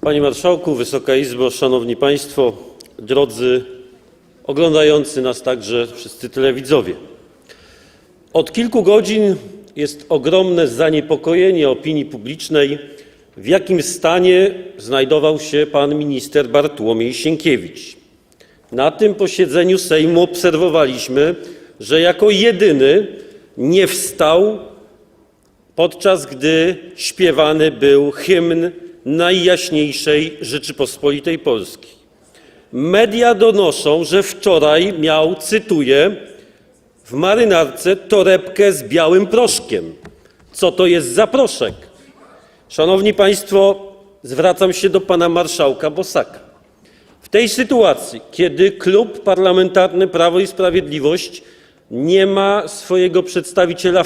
Panie Marszałku, Wysoka Izbo, Szanowni Państwo, drodzy oglądający nas także wszyscy telewidzowie. Od kilku godzin jest ogromne zaniepokojenie opinii publicznej, w jakim stanie znajdował się pan minister Bartłomiej Sienkiewicz. Na tym posiedzeniu Sejmu obserwowaliśmy, że jako jedyny nie wstał, podczas gdy śpiewany był hymn Najjaśniejszej Rzeczypospolitej Polskiej. Media donoszą, że wczoraj miał, cytuję, w marynarce torebkę z białym proszkiem. Co to jest za proszek? Szanowni Państwo, zwracam się do pana marszałka Bosaka. W tej sytuacji, kiedy Klub Parlamentarny Prawo i Sprawiedliwość nie ma swojego przedstawiciela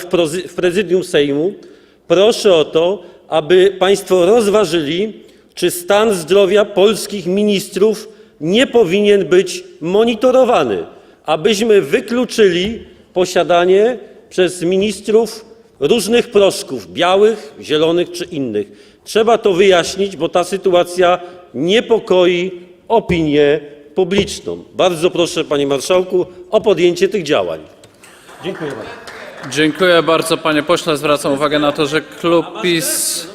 w prezydium Sejmu, proszę o to, aby państwo rozważyli, czy stan zdrowia polskich ministrów nie powinien być monitorowany, abyśmy wykluczyli posiadanie przez ministrów różnych proszków białych, zielonych czy innych. Trzeba to wyjaśnić, bo ta sytuacja niepokoi opinię publiczną. Bardzo proszę, panie marszałku, o podjęcie tych działań. Dziękuję bardzo. Dziękuję bardzo, panie pośle. Zwracam uwagę na to, że klub PiS,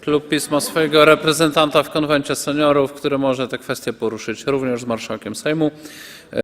klub PiS ma swojego reprezentanta w konwencie seniorów, który może tę kwestię poruszyć również z marszałkiem Sejmu.